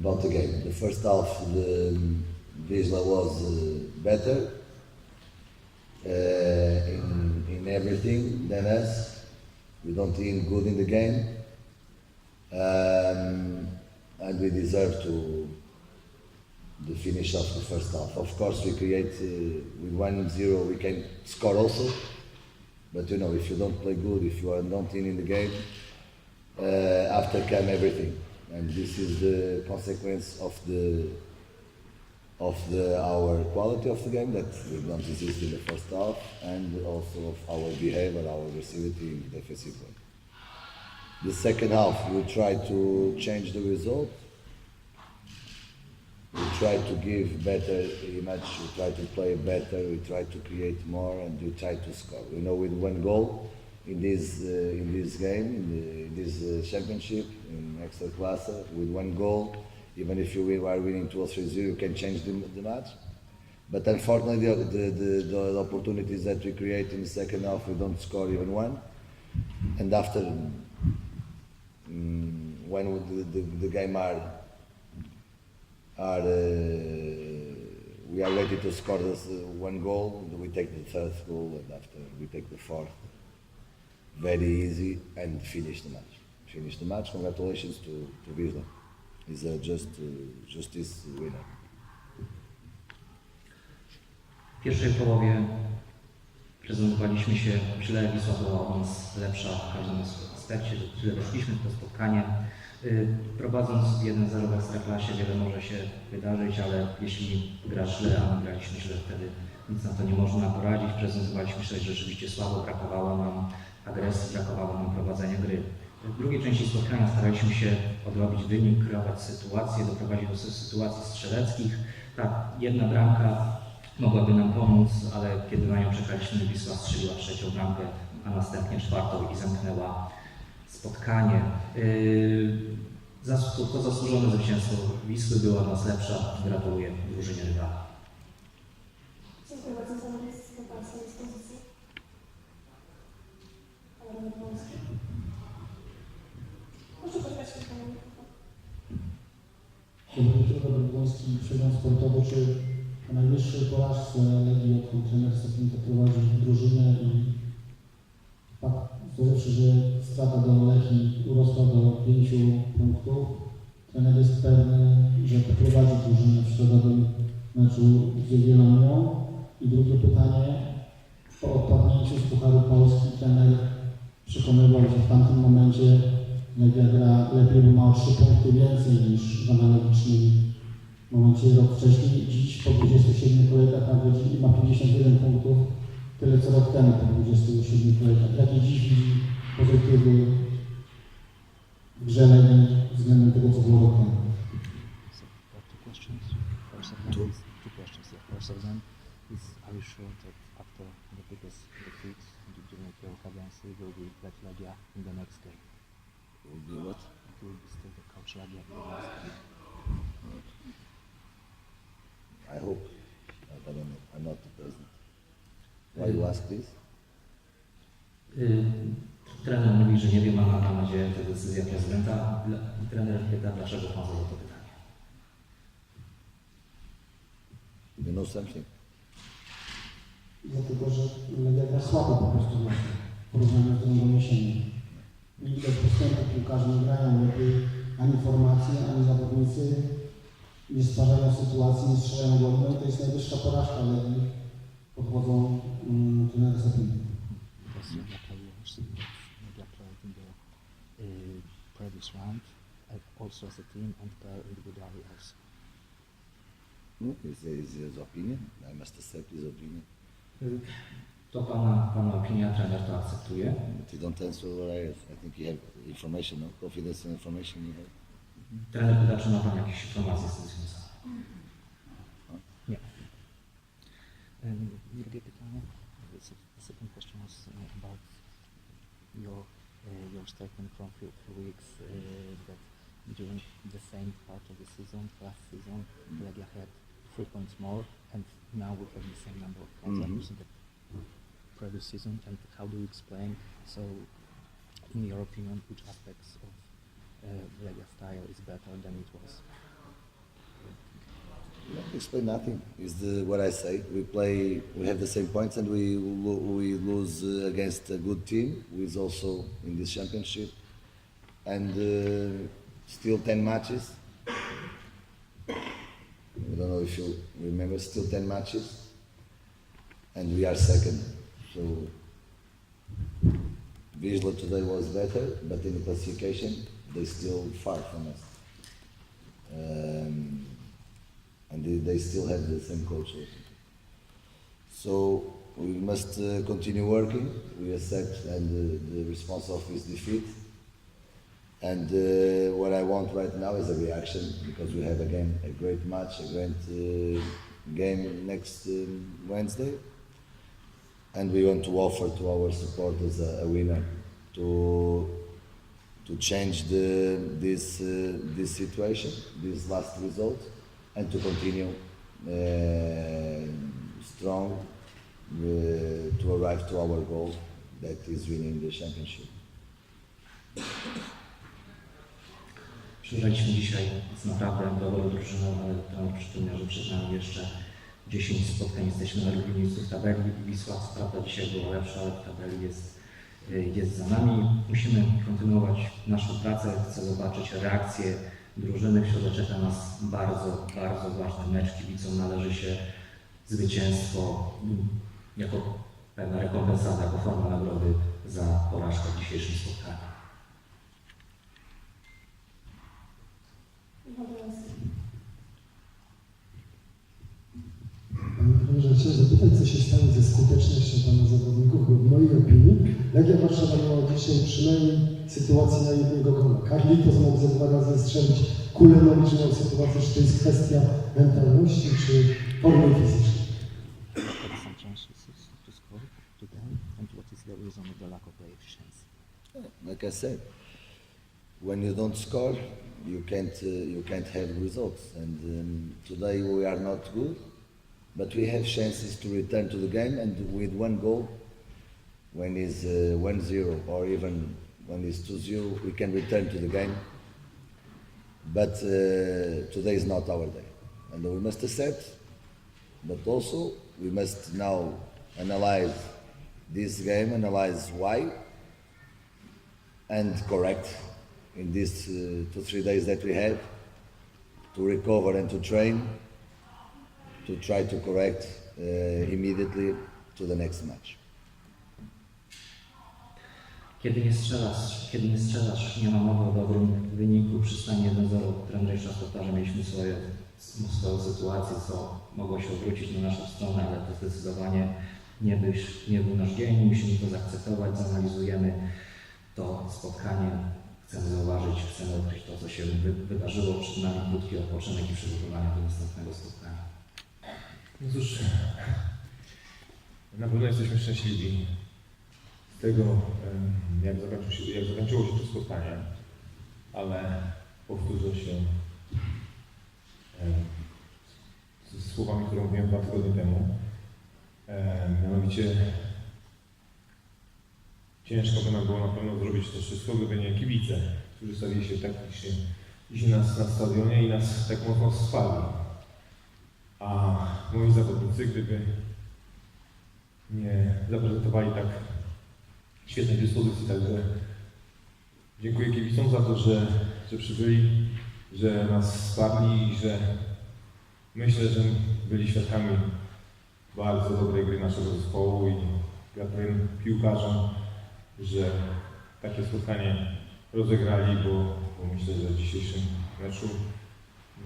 about the game. The first half, the Wisla was uh, better uh, in, in everything than us. We don't feel good in the game, um, and we deserve to the finish of the first half. Of course, we create uh, with 1-0, we can score also, but you know, if you don't play good, if you are not in, in the game, uh, after come everything, and this is the consequence of the of the our quality of the game that we don't exist in the first half, and also of our behavior, our aggressivity in the defensive way. The second half, we try to change the result. We try to give better image. We try to play better. We try to create more, and we try to score. You know, with one goal in this uh, in this game, in, the, in this uh, championship, in extra class, with one goal, even if you are winning two or three zero, you can change the, the match. But unfortunately, the, the, the, opportunities that we create in the second half, we don't score even one. And after, mm, when the, the, the game are are uh, we are ready to score this uh, one goal. We take the third goal, and after we take the fourth. Very easy and finish the match. Finish the match. Congratulations to to Wisla. He's a just uh, justice winner. W pierwszej połowie prezentowaliśmy się źle, Wisła była od nas lepsza w każdym aspekcie, źle weszliśmy w to spotkanie. Y, Prowadząc 1-0 w Ekstraklasie wiele może się wydarzyć, ale jeśli grasz źle, a my graliśmy źle, wtedy nic na to nie można poradzić. Prezentowaliśmy się rzeczywiście słabo, brakowało nam agresji, brakowało nam prowadzenia gry. W drugiej części spotkania staraliśmy się odrobić wynik, kreować sytuację, doprowadzić do sy- sytuacji strzeleckich. Tak, jedna bramka mogłaby nam pomóc, ale kiedy na nią czekaliśmy, Wisła strzeliła trzecią bramkę, a następnie czwartą i zamknęła spotkanie. Yy, to zasłużone zwycięstwo Wisły było od nas lepsza. Gratuluję drużynie rywala. Dziękuję bardzo za Robert Wąski. Proszę mikrofon. Dobry wieczór, Robert Wąski, przegląd sportowy. Czy po najwyższej porażce Legii, odkąd trener Stefan prowadził drużynę i fakt, zważywszy, że strata do Legii urosła do 5 punktów, trener jest pewny, że poprowadzi drużynę w środowym meczu z Jagiellonią. I drugie pytanie, po odpadnięciu z Pucharu Polski trener przekonywał, że w tamtym momencie Legia lepiej, bo ma o 3 punkty więcej niż w analogicznym momencie rok wcześniej. Dziś po 27 kolejkach na godzinę ma 51 punktów, tyle co rok temu po 27 kolejkach. Jakie dziś widzi pozytywy w grze Legii względem tego, co było rok temu? Two Two. questions. First of them is: Are you sure that after the biggest defeat du- during your cadency, you will be let Legia in the next game? Will be what? You will be still the coach Legia in the next game. I hope. I don't know. I'm not the president. Why you ask this? Yy, Trener mówi, że nie wie, ma mam nadzieję, to decyzja prezydenta. Trener pyta, dlaczego pan zadał to pytanie. You know something? Dlatego, że Legia gra słabo po prostu w meczu, w porównaniu z drugą jesienią. Nie widać postępu, piłkarze nie grają lepiej, ani formacje, ani zawodnicy nie stwarzają sytuacji, nie strzelają goli. No i to jest najwyższa porażka Legii pod wodzą um, trenera Sapina. Previous round, also as a team and player individually also. No, it's, it's his opinion. I must accept his opinion. To pana, pana opinia, trener to akceptuje. But you don't answer what I I think you have information, no? Confidential information you have. Trener pyta, czy ma pan jakieś informacje z tym związane. Nie. Um, drugie pytanie. The se- the second question was uh, about your uh, your statement from few, few weeks uh, that during the same part of the season, last season, Legia had three points more, and now we have the same number of points Mhm. as in the previous season. And how do you explain? So, in your opinion, which aspects of uh, Legia style is better than it was No, explain nothing. Is the what I say. We play. We have the same points, and we we lose uh, against a good team who is also in this championship, and uh, still ten matches. I don't know if you remember. Still ten matches, and we are second. So Vizsla today was better, but in the classification they still far from us. Um, and they, they still have the same coach. So we must uh, continue working. We accept and uh, the response of this defeat. And uh, what I want right now is a reaction because we have again a great match, a great uh, game next um, Wednesday. And we want to offer to our supporters a, a winner to to change the, this, uh, this situation, this last result, and to continue uh, strong uh, to arrive to our goal, that is winning the championship. Przegraliśmy dzisiaj z naprawdę dobrą drużyną, ale to przypomnę, że przed nami jeszcze 10 spotkań. Jesteśmy na drugim miejscu w tabeli. Wisła prawda dzisiaj była lepsza, ale w tabeli jest, y, jest za nami. Musimy kontynuować naszą pracę. Chcę zobaczyć reakcję drużyny. W środę czeka nas bardzo, bardzo ważny mecz. Kibicom należy się zwycięstwo mm, jako pewna rekompensata, jako forma nagrody za porażkę w dzisiejszym spotkaniu. Trenerze, chciałem zapytać, co się stało ze skutecznością Pana zawodników, bo w mojej opinii Legia Warszawa miała dzisiaj przynajmniej sytuację na jednego gola. Carlitos mógł ze dwa razy strzelić, Kulenowicz miał sytuację, czy to jest kwestia mentalności, czy formy fizycznej. Like I said, when you don't score, you can't uh, you can't have results. And um, today we are not good, but we have chances to return to the game. And with one goal, when it's uh, 1-0 or even when it's 2-0, we can return to the game. But uh, today is not our day, and we must accept. But also we must now analyze this game, analyze why, and correct in these uh, two three days that we have to recover and to train to try to correct uh, immediately to the next match. Kiedy nie strzelasz, kiedy nie strzelasz, nie ma mowy o dobrym wyniku. Przy stanie 1-0 trener raz powtarza, mieliśmy swoje, swoją sytuację, co mogło się obrócić na naszą stronę, ale to zdecydowanie nie, byś, nie był nasz dzień. Musimy to zaakceptować, zanalizujemy to spotkanie. Chcemy zauważyć, chcemy odkryć to, co się wy, wydarzyło. Przed nami krótki odpoczynek i przygotowania do następnego spotkania. No cóż, na pewno jesteśmy szczęśliwi z tego, jak, zakończyło się, jak zakończyło się to spotkanie, ale powtórzę się z, słowami, które mówiłem dwa tygodnie temu. Em, Mianowicie ciężko by nam było na pewno zrobić to wszystko, gdyby nie kibice, którzy stawili się taktycznie dzisiaj nas na stadionie i nas tak mocno wsparli. A moi zawodnicy, gdyby nie zaprezentowali tak świetnej dyspozycji, także dziękuję kibicom za to, że, że przybyli, że nas wsparli i że myślę, że byli świadkami bardzo dobrej gry naszego zespołu i gratuluję piłkarzom, że takie spotkanie rozegrali, bo, bo myślę, że w dzisiejszym meczu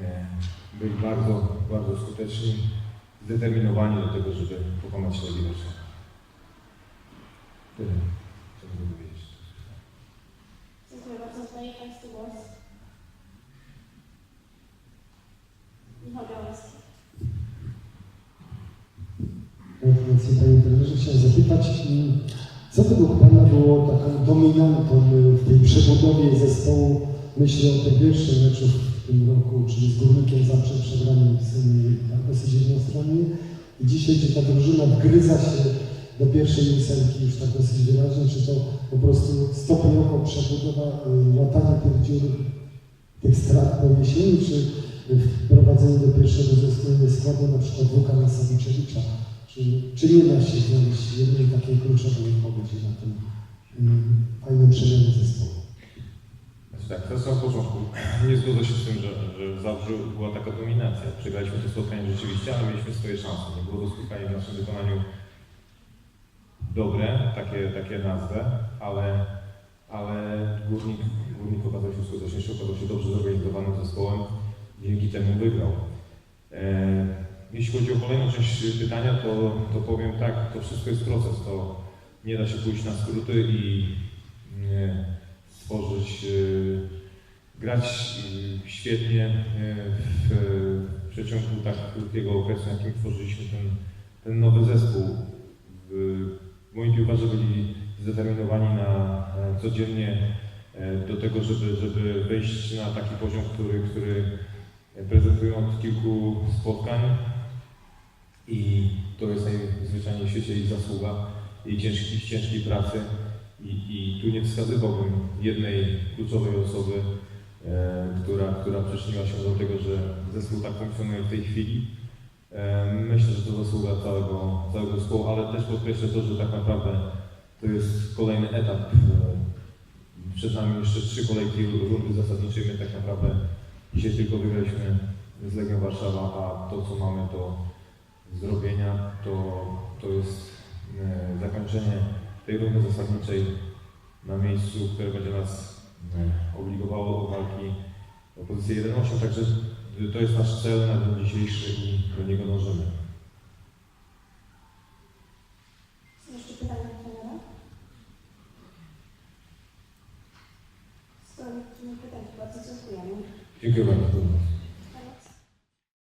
e, byli bardzo, bardzo skuteczni, zdeterminowani do tego, żeby pokonać Legię Warszawa. Tyle, co mogę powiedzieć. Dziękuję bardzo. Oddaję Państwu głos. Michał Białowski. Panie trenerze. Chciałem zapytać, co według Pana było taką dominantą y, w tej przebudowie zespołu? Myślę o tym pierwszym meczu w tym roku, czyli z Górnikiem Zaprze przegranym z, y, dosyć jednostronnie. I dzisiaj, czy ta drużyna wgryza się do pierwszej ósemki już tak dosyć wyraźnie, czy to po prostu stopniowo przebudowa, y, łatanie tych dziur, tych strat po jesieni, czy wprowadzenie do pierwszego zespołu składu na przykład Łukasza Sawiczewicza. Czy, czy nie da się znaleźć jednej takiej kluczowej odpowiedzi na ten um, fajny zespołu? Znaczy tak, to jest na porządku. Nie zgodzę się z tym, że, że była taka dominacja. Przegraliśmy to spotkanie rzeczywiście, ale mieliśmy swoje szanse. Nie było to spotkanie w naszym wykonaniu dobre, takie, takie nazwę, ale, ale górnik, górnik okazał się skuteczniejszy, okazał się dobrze zorganizowanym zespołem, dzięki temu wygrał. E, jeśli chodzi o kolejną część pytania, to, to powiem tak, to wszystko jest proces, to nie da się pójść na skróty i nie, stworzyć, e, grać e, świetnie e, w, w przeciągu tak krótkiego okresu, jakim tworzyliśmy ten, ten nowy zespół. Moi piłkarze byli zdeterminowani na e, codziennie e, do tego, żeby, żeby wejść na taki poziom, który, który prezentują od kilku spotkań i to jest najzwyczajniej w świecie ich zasługa, jej ciężkiej, ciężkiej pracy i, i tu nie wskazywałbym jednej kluczowej osoby, e, która, która przyczyniła się do tego, że zespół tak funkcjonuje w tej chwili. E, Myślę, że to zasługa całego, całego zespołu, ale też podkreślę to, że tak naprawdę to jest kolejny etap. E, Przed nami jeszcze trzy kolejki rundy zasadniczej. My tak naprawdę dzisiaj tylko wygraliśmy z Legią Warszawa, a to co mamy do zrobienia to, to jest e, zakończenie tej rundy zasadniczej na miejscu, które będzie nas e, obligowało do walki o pozycję 1-8, także to jest nasz cel na dzień dzisiejszy i do niego dążymy. Są jeszcze pytania do trenera? Skoro nikt nie pytań, bardzo dziękujemy. Dziękuję bardzo.